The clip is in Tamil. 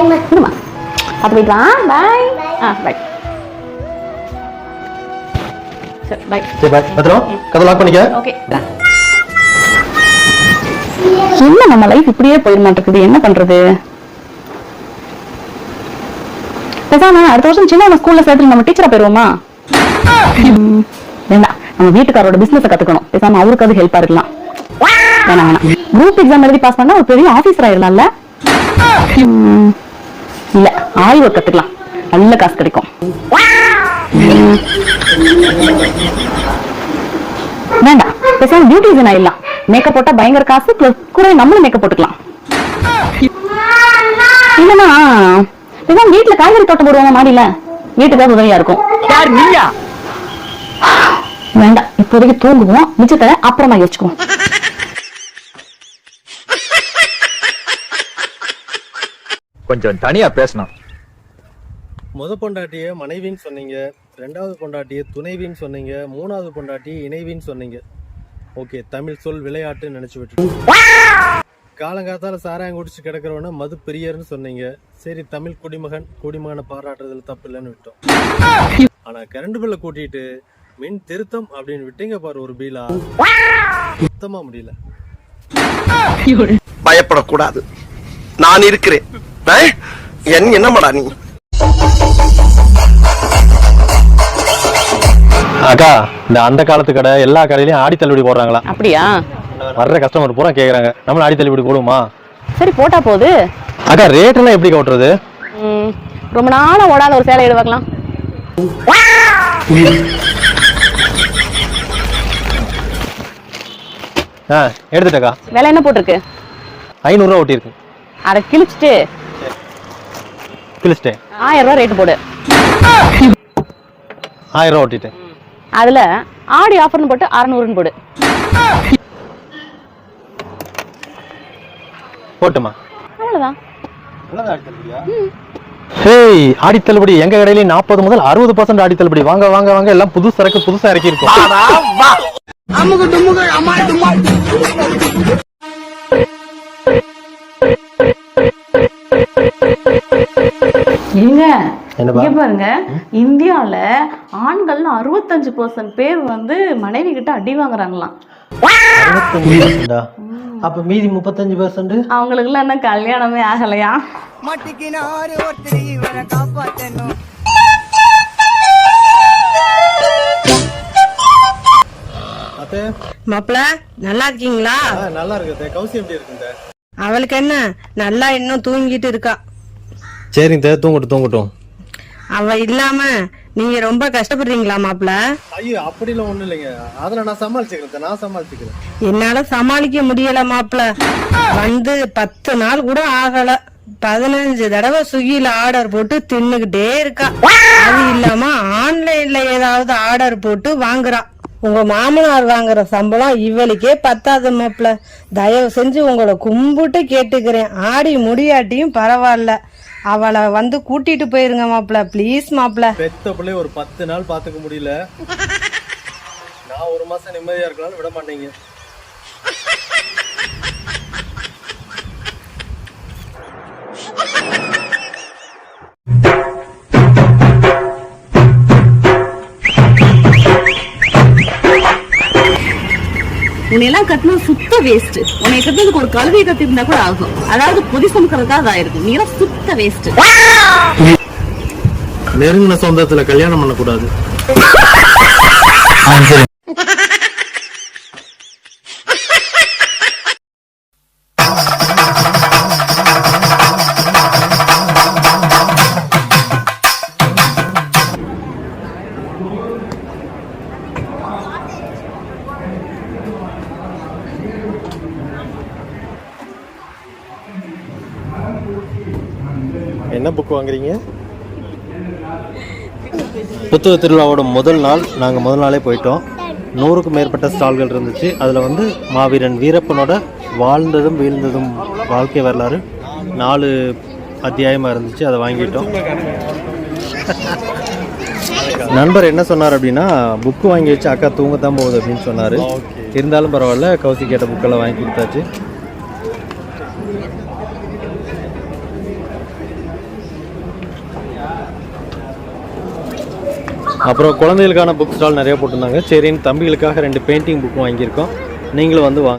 பாய்மா இருமா அது போயிட்டு வா. பாய் ஆ பாய் சரி பாய் சரி பாய் பத்திரம்? கதை லாக் பண்ணிக்க. ஓகே என்ன நம்ம லைஃப் இப்படியே போயிட மாட்டேங்குது? என்ன பண்றது? பேசாம அடுத்த வருஷம் சின்ன ஸ்கூல்ல சேர்த்து நம்ம டீச்சரா போயிருவோமா? வேண்டாம். நம்ம வீட்டுக்காரோட பிசினஸ் கத்துக்கணும். பேசாம அவருக்கு அது ஹெல்ப்பா இருக்கலாம். வேணாம் வேணாம். குரூப் எக்ஸாம் எழுதி பாஸ் பண்ணா ஒரு பெரிய ஆபீசர் ஆயிடலாம்ல இல்ல ஆய்வு கத்துக்கலாம். நல்ல காசு கிடைக்கும். வேண்டாம் பேசாம பியூட்டி டிசைன் ஆயிடலாம். மேக்கப் போட்டா பயங்கர காசு plus கூட நம்மளும் மேக்கப் போட்டுக்கலாம். இல்லனா பேசாம வீட்டுல காய்கறி தோட்டம் போடுவாங்க மாடியில. வீட்டுக்காக உதவியா இருக்கும். யார் நீயா? வேண்டாம் இப்போதைக்கு தூங்குவோம் மிச்சத்தை அப்புறமா யோசிச்சுக்குவோம். கொஞ்சம் தனியா பேசணும். முத பொண்டாட்டிய மனைவின்னு சொன்னீங்க ரெண்டாவது பொண்டாட்டிய துணைவின்னு சொன்னீங்க மூணாவது பொண்டாட்டி இணைவின்னு சொன்னீங்க. ஓகே தமிழ் சொல் விளையாட்டுன்னு நினைச்சு விட்டுட்டோம் காலங்காத்தால சாராயம் குடிச்சு கிடக்கிறவன மது பிரியர்னு சொன்னீங்க. சரி தமிழ் குடிமகன் குடிமகனை பாராட்டுறதுல தப்பு இல்லைன்னு விட்டோம். ஆனா கரண்ட் பில்ல கூட்டிட்டு மின் திருத்தம் அப்படின்னு விட்டீங்க பாரு ஒரு பீலா. சுத்தமா முடியல. பயப்படக்கூடாது. நான் இருக்கிறேன். என்னமாடா நீ? அக்கா இந்த அந்த காலத்து கடை எல்லா கடையிலயும் ஆடி தள்ளுபடி போடுறாங்களா? அப்படியா? வர்ற கஸ்டமர் பூரா கேக்குறாங்க. நம்மளும் ஆடி தள்ளுபடி போடுமா சரி போட்டா போகுது அக்கா ரேட் எல்லாம் எப்படி ஓட்டுறது? ம், ரொம்ப நாளா ஓடாத ஒரு சேலை எடு பார்க்கலாம். ஆ எடுத்துட்டக்கா விலை என்ன போட்டிருக்கு? ஐநூறுரூவா ஓட்டியிருக்கு அதை கிழிச்சிட்டு. கிழிச்சிட்டேன் ஆயிரம் ரூபாய் ரேட்டு போடு. ஆயிரம் ரூபா ஓட்டிட்டேன் அதுல ஆடி ஆஃபர்னு போட்டு அறநூறுன்னு போடு. போட்டுமா. அவ்வளவுதான். ஹேய் ஆடி தள்ளுபடி எங்க கடையிலயும் நாற்பது முதல் அறுபது பர்சன்ட் ஆடி தள்ளுபடி. வாங்க வாங்க வாங்க எல்லாம் புது சரக்கு புதுசா இறக்கி இருக்கும் ஏங்க? இங்க பாருங்க. இந்தியால ஆண்கள் அறுபத்தஞ்சு பர்சன்ட் பேர் வந்து மனைவி கிட்ட அடி வாங்குறாங்களாம். அப்ப மீதி முப்பத்தஞ்சு பர்சன்ட் அவங்களுக்கு எல்லாம் என்ன கல்யாணமே ஆகலையா? மாப்பிள நல்லா இருக்கீங்களா? நல்லா இருக்கு. கௌசி எப்படி அவளுக்கு என்ன? நல்லா இன்னும் தூங்கிட்டு இருக்கா. சரிங்க தே, தூங்கட்டும் தூங்கட்டும். அவ இல்லாம நீங்க ரொம்ப கஷ்டப்படுறீங்களா மாப்பிள ஐயோ அப்படிலாம் ஒண்ணும் இல்லைங்க. அதுல நான் சமாளிச்சுக்கிறேன். நான் சமாளிச்சுக்கிறேன். என்னால சமாளிக்க முடியல மாப்பிள வந்து பத்து நாள் கூட ஆகல. பதினஞ்சு தடவை ஸ்விக்கில ஆர்டர் போட்டு தின்னுகிட்டே இருக்கா. அது இல்லாம ஆன்லைன்ல ஏதாவது ஆர்டர் போட்டு வாங்குறா. உங்க மாமனார் வாங்குற சம்பளம் இவளுக்கே பத்தாது மாப்பிள தயவு செஞ்சு உங்களை கும்பிட்டு கேட்டுக்கிறேன். ஆடி முடியாட்டியும் பரவாயில்ல. அவளை வந்து கூட்டிட்டு போயிருங்க மாப்பிள்ள ப்ளீஸ் மாப்பிள. பெத்த பிள்ளை ஒரு பத்து நாள் பாத்துக்க முடியல. நான் ஒரு மாசம் நிம்மதியா இருக்கலாம்னு விட மாட்டீங்க. உன்னையெல்லாம் கட்டினா சுத்த வேஸ்ட் உன்னை கட்டுறதுக்கு ஒரு கழுவியை கட்டிருந்தா கூட ஆகும். அதாவது பொதி சமுக்கிறதுக்காக அது ஆயிருக்கு நீ எல்லாம் சுத்த வேஸ்ட் நெருங்கின சொந்தத்துல கல்யாணம் பண்ணக்கூடாது. என்ன புக் வாங்குறீங்க? புத்தக திருவிழாவோட முதல் நாள் நாங்கள் முதல் நாளே போயிட்டோம். நூறுக்கும் மேற்பட்ட ஸ்டால்கள் இருந்துச்சு. அதில் வந்து மாவீரன் வீரப்பனோட வாழ்ந்ததும் வீழ்ந்ததும் வாழ்க்கை வரலாறு நாலு அத்தியாயமாக இருந்துச்சு. அதை வாங்கிட்டோம். நண்பர் என்ன சொன்னார் அப்படின்னா புக்கு வாங்கி வச்சு அக்கா தூங்க தான் போகுது அப்படின்னு சொன்னார். இருந்தாலும் பரவாயில்ல கௌசி கேட்ட புக்கெல்லாம் வாங்கி கொடுத்தாச்சு. அப்புறம் குழந்தைகளுக்கான புக் ஸ்டால் நிறைய போட்டிருந்தாங்க. சரின்னு தம்பிகளுக்காக ரெண்டு பெயிண்டிங் புக் வாங்கியிருக்கோம். நீங்களும் வந்து வாங்க.